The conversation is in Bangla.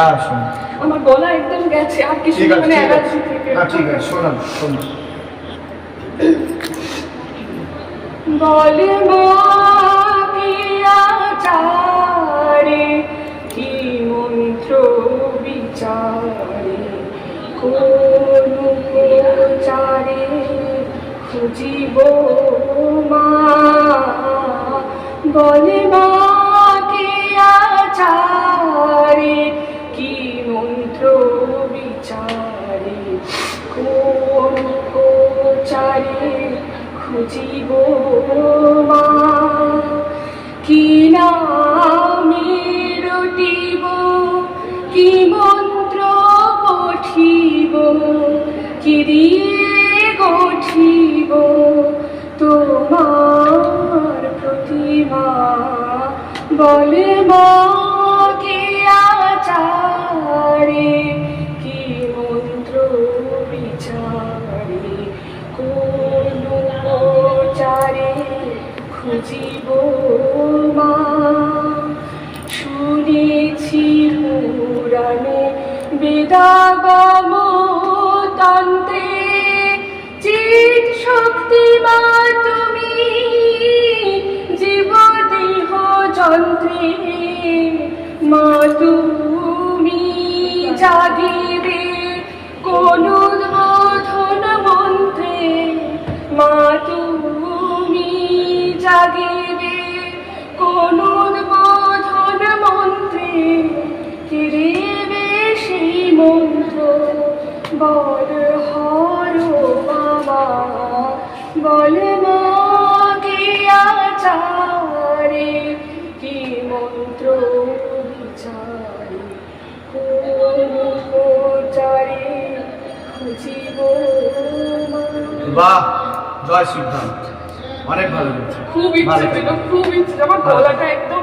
হ্যাঁ শোনো। আমার গলা একদম গেছে আর কিছু মানে অ্যালার্জি থেকে। না ঠিক আছে শোনান বলে মা আচারে কি মন্ত্র বিচারে কোন চারে খুঁজিব মা? বলে খুঁজিব মা। কি নামে রটিব কি মন্ত্র পঠিব কি দিয়ে গঠিব তোমার প্রতিমা। বলে খুঁজিব মা শুনেছি পুরাণে বেদাগম তন্ত্রে চিত শক্তি মা তুমি জীব দেহ যন্ত্রে, মা তুমি জাগিবে জাগিবে কোন উদ্বোধন মন্ত্রে কিরিবে সেই মন্ত্র, বল হর বাবা, বল মা কি মন্ত্র বিচারে কোন চারে খুঁজিব বাহ, জয় সিদ্ধান্ত অনেক ভালো খুব ইচ্ছে ছিল খুব ইচ্ছে আমার গলাটা একদম